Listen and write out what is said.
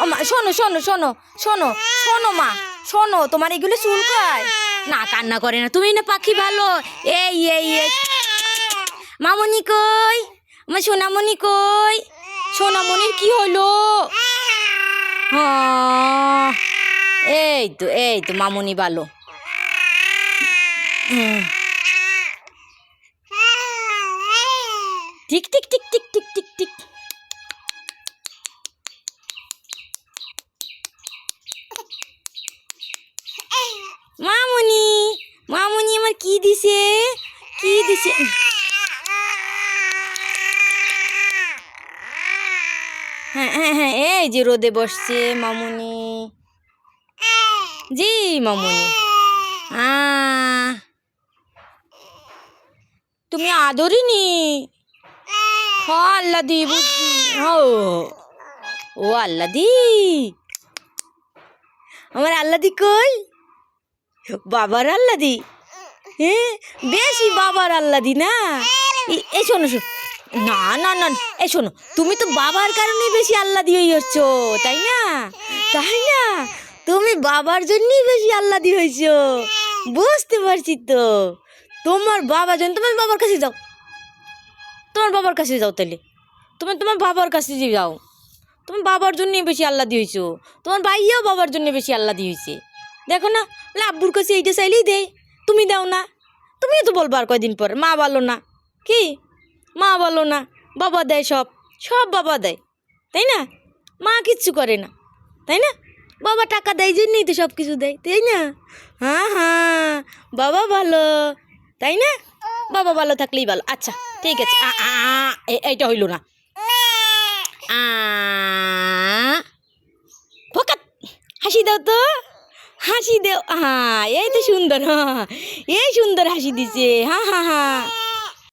ও মা, শোনো শোনো শোনো শোনো শোনো মা, শোনো, তোমার এগুলো চুলকায় না, কান্না করে না, তুমি না পাখি ভালো। এই এই এই। মামনি কই? আমার সোনামণি কই? সোনামণির কি হলো? এই তো এই তো, মামনি ভালো। হুম। টিক টিক টিক টিক টিক টিক মামুনি মামুনি আমার কি দিছে? কি দিছে? হ্যাঁ হ্যাঁ হ্যাঁ এই যে রোদে বসছে মামুনি। জি, মামুনি। তুমি আদরিনি? হ আল্লাহ দি বুঝছি ও ও আল্লাহ দি। আমার আল্লাহ দি কই? বাবার আল্লাহ দি হ্যাঁ বেশি বাবার আল্লাহ দি না এই শোনো শোনো। না না না, এ শোনো, তুমি তো বাবার কারণে বেশি আল্লাহ দিয়ে হচ্ছ তাই না? তাই না? তুমি বাবার জন্যই বেশি আল্লাহ দিয়ে হয়েছ। বুঝতে পারছি তো। তোমার বাবা জন্য তোমার বাবার কাছে যাও। তোমার বাবার কাছে যাও তাহলে তুমি তোমার বাবার কাছে যাও। তোমার বাবার জন্যই বেশি আল্লাহ দিয়েছ তোমার ভাইয়াও বাবার জন্য বেশি আল্লাহ দিয়েছে দেখো না আব্বুর কাছে এইটা চাইলেই দে তুমি দাও না। তুমিও তো বলব আর কয়দিন পর, মা বলো না। কি? মা বলো না, বাবা দেয় সব। সব বাবা দেয়, তাই না? মা কিচ্ছু করে না, তাই না? বাবা টাকা দেয় জন্যই তো সব কিছু দেয়, তাই না? হ্যাঁ হ্যাঁ বাবা ভালো, তাই না? বাবা ভালো থাকলেই ভালো। আচ্ছা ঠিক আছে। এইটা হইল না। ফকাত হাসি দাও তো। হাসি দেও হ্যাঁ এই তো সুন্দর হ্যাঁ এই সুন্দর হাসি দিছে হ্যাঁ হ্যাঁ হ্যাঁ।